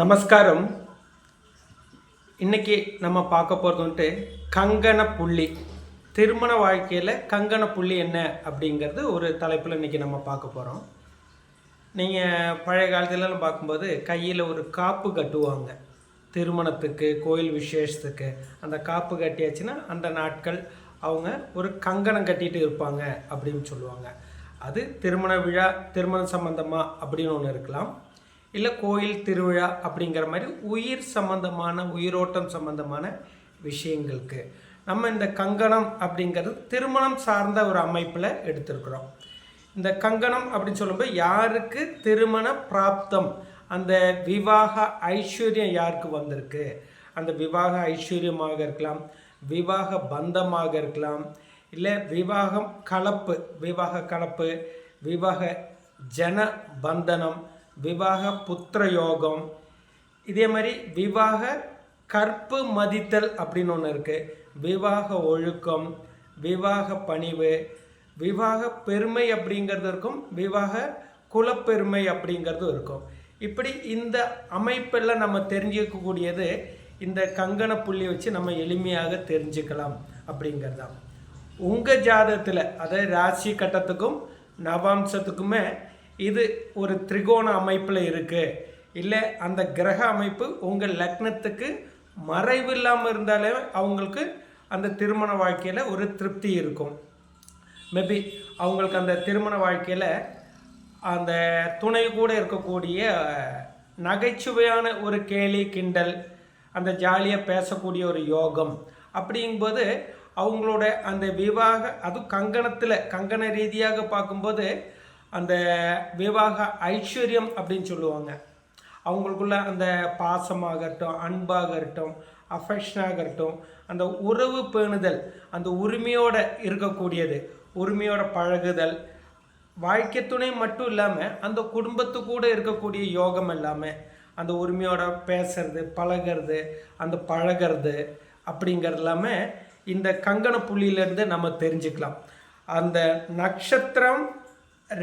நமஸ்காரம். இன்றைக்கி நம்ம பார்க்க போகிறது வந்துட்டு கங்கண புள்ளி. திருமண வாழ்க்கையில் கங்கண புள்ளி என்ன அப்படிங்கிறது ஒரு தலைப்பில் இன்னைக்கு நம்ம பார்க்க போகிறோம் நீங்கள் பழைய காலத்துலலாம் பார்க்கும்போது கையில் ஒரு காப்பு கட்டுவாங்க. திருமணத்துக்கு கோயில் விசேஷத்துக்கு அந்த காப்பு கட்டியாச்சுன்னா அந்த நாட்கள் அவங்க ஒரு கங்கணம் கட்டிட்டு இருப்பாங்க அப்படின்னு சொல்லுவாங்க. அது திருமண விழா திருமணம் சம்பந்தமாக அப்படின்னு ஒன்று இருக்கலாம். இல்லை கோயில் திருவிழா அப்படிங்கிற மாதிரி உயிர் சம்பந்தமான உயிரோட்டம் சம்பந்தமான விஷயங்களுக்கு. நம்ம இந்த கங்கணம் அப்படிங்கிறது திருமணம் சார்ந்த ஒரு அமைப்பில் எடுத்திருக்கிறோம். இந்த கங்கணம் அப்படின்னு சொல்லும்போது யாருக்கு திருமண பிராப்தம்? அந்த விவாக ஐஸ்வர்யம் யாருக்கு வந்திருக்கு? அந்த விவாக ஐஸ்வர்யமாக இருக்கலாம் விவாக பந்தமாக இருக்கலாம் இல்லை விவாகம் கலப்பு விவாக கலப்பு விவாக ஜன பந்தனம் விவாக புத்திர யோகம் இதே மாதிரி விவாக கற்பு மதித்தல் அப்படின்னு ஒன்று இருக்குது விவாக ஒழுக்கம் விவாக பணிவு விவாக பெருமை அப்படிங்கிறது இருக்கும். விவாக குலப்பெருமை அப்படிங்கிறதும் இருக்கும். இப்படி இந்த அமைப்பெல்லாம் நம்ம தெரிஞ்சுக்கக்கூடியது இந்த கங்கண புள்ளி வச்சு நம்ம எளிமையாக தெரிஞ்சுக்கலாம் அப்படிங்கிறது தான் உங்கள் ஜாதகத்தில் அதாவது ராசி கட்டத்துக்கும் நவாம்சத்துக்குமே இது ஒரு திரிகோண அமைப்பில் இருக்குது இல்லை அந்த கிரக அமைப்பு உங்கள் லக்னத்துக்கு மறைவு இல்லாமல் இருந்தாலே அவங்களுக்கு அந்த திருமண வாழ்க்கையில் ஒரு திருப்தி இருக்கும். மேபி அவங்களுக்கு அந்த திருமண வாழ்க்கையில் அந்த துணை கூட இருக்கக்கூடிய நகைச்சுவையான ஒரு கேலி கிண்டல் அந்த ஜாலியாக பேசக்கூடிய ஒரு யோகம் அப்படிங்கும்போது அவங்களோட அந்த விவாக அதுவும் கங்கணத்தில் கங்கண ரீதியாக பார்க்கும்போது அந்த விவாக ஐஸ்வர்யம் அப்படின்னு சொல்லுவாங்க. அவங்களுக்குள்ள அந்த பாசமாகட்டும் அன்பாகட்டும் அஃபெக்ஷனாகட்டும் அந்த உறவு பேணுதல் அந்த உரிமையோட இருக்கக்கூடியது. உரிமையோட பழகுதல். வாழ்க்கை துணை மட்டும் இல்லாமல் அந்த குடும்பத்து கூட இருக்கக்கூடிய யோகம் எல்லாமே அந்த உரிமையோட பேசுறது பழகிறது அந்த பழகிறது அப்படிங்கிறது எல்லாமே இந்த கங்கண புள்ளியிலேருந்து நம்ம தெரிஞ்சுக்கலாம். அந்த நட்சத்திரம்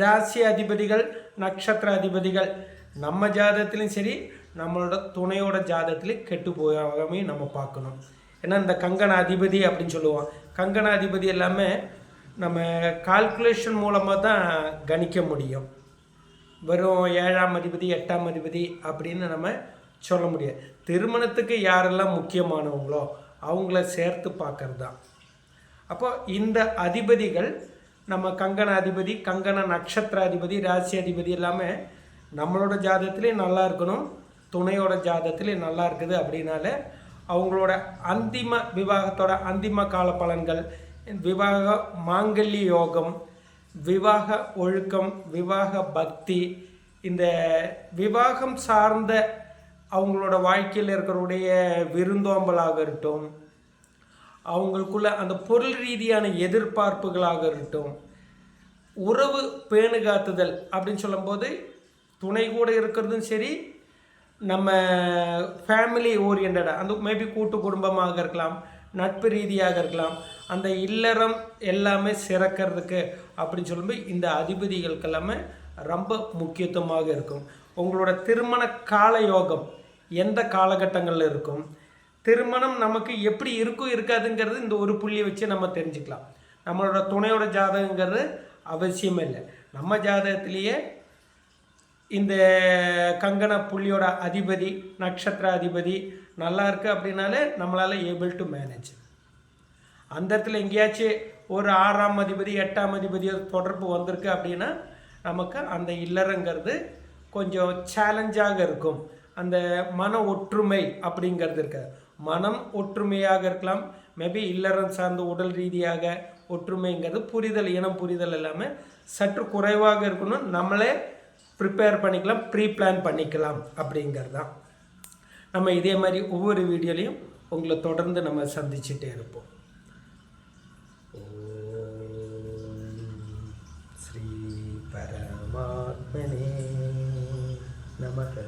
ராசி அதிபதிகள் நட்சத்திர அதிபதிகள் நம்ம ஜாதகத்துலேயும் சரி நம்மளோட துணையோட ஜாதகத்துலேயும் கெட்டு போகாமே நம்ம பார்க்கணும். ஏன்னா இந்த கங்கண அதிபதி அப்படின்னு சொல்லுவோம். கங்கண அதிபதி எல்லாமே நம்ம கால்குலேஷன் மூலமாக தான் கணிக்க முடியும். வெறும் ஏழாம் அதிபதி எட்டாம் அதிபதி அப்படின்னு நம்ம சொல்ல முடியாது. திருமணத்துக்கு யாரெல்லாம் முக்கியமானவங்களோ அவங்கள சேர்த்து பார்க்கறது தான். அப்போ இந்த அதிபதிகள் நம்ம கங்கண அதிபதி கங்கண நட்சத்திர அதிபதி ராசி அதிபதி எல்லாமே நம்மளோட ஜாதகத்திலே நல்லா இருக்கணும் துணையோட ஜாதகத்திலே நல்லா இருக்குது அப்படின்னால அவங்களோட அந்திம விவாகத்தோட அந்திம கால பலன்கள் விவாக மாங்கல்ய யோகம் விவாக ஒழுக்கம் விவாக பக்தி இந்த விவாகம் சார்ந்த அவங்களோட வாழ்க்கையில் இருக்கிறவுடைய விருந்தோம்பலாக இருக்கட்டும் அவங்களுக்குள்ள அந்த பொருள் ரீதியான எதிர்பார்ப்புகளாக இருக்கட்டும் உறவு பேணுகாத்துதல் அப்படின்னு சொல்லும்போது துணை கூட இருக்கிறதும் சரி நம்ம ஃபேமிலி ஓரியன்டாக அந்த மேபி கூட்டு குடும்பமாக இருக்கலாம் நட்பு ரீதியாக இருக்கலாம் அந்த இல்லறம் எல்லாமே சிறக்கிறதுக்கு அப்படின்னு சொல்லும்போது இந்த அதிபதிகளுக்கு எல்லாமே ரொம்ப முக்கியத்துவமாக இருக்கும். உங்களோட திருமண கால யோகம் எந்த காலகட்டங்களில் இருக்கும்? திருமணம் நமக்கு எப்படி இருக்கும் இருக்காதுங்கிறது இந்த ஒரு புள்ளியை வச்சு நம்ம தெரிஞ்சுக்கலாம். நம்மளோட துணையோட ஜாதகங்கிறது அவசியமே இல்லை. நம்ம ஜாதகத்திலேயே இந்த கங்கண புள்ளியோட அதிபதி நட்சத்திர அதிபதி நல்லா இருக்குது அப்படின்னாலே நம்மளால் ஏபிள் டு மேனேஜ் அந்த இடத்துல எங்கேயாச்சும் ஒரு ஆறாம் அதிபதி எட்டாம் அதிபதி தொடர்பு வந்திருக்கு அப்படின்னா நமக்கு அந்த இல்லறங்கிறது கொஞ்சம் சேலஞ்சாக இருக்கும். அந்த மன ஒற்றுமை அப்படிங்கிறது இருக்காது. மனம் ஒற்றுமையாக இருக்கலாம். மேபி இல்லறம் சார்ந்த உடல் ரீதியாக ஒற்றுமைங்கிறது புரிதல் இனம் புரிதல் எல்லாமே சற்று குறைவாக இருக்கணும். நம்மளே ப்ரிப்பேர் பண்ணிக்கலாம் ப்ரீ பிளான் பண்ணிக்கலாம் அப்படிங்கிறது தான் நம்ம இதே மாதிரி ஒவ்வொரு வீடியோலையும் உங்களை தொடர்ந்து நம்ம சந்திச்சுட்டே இருப்போம். ஸ்ரீ பரமாத்மனே நமக்கு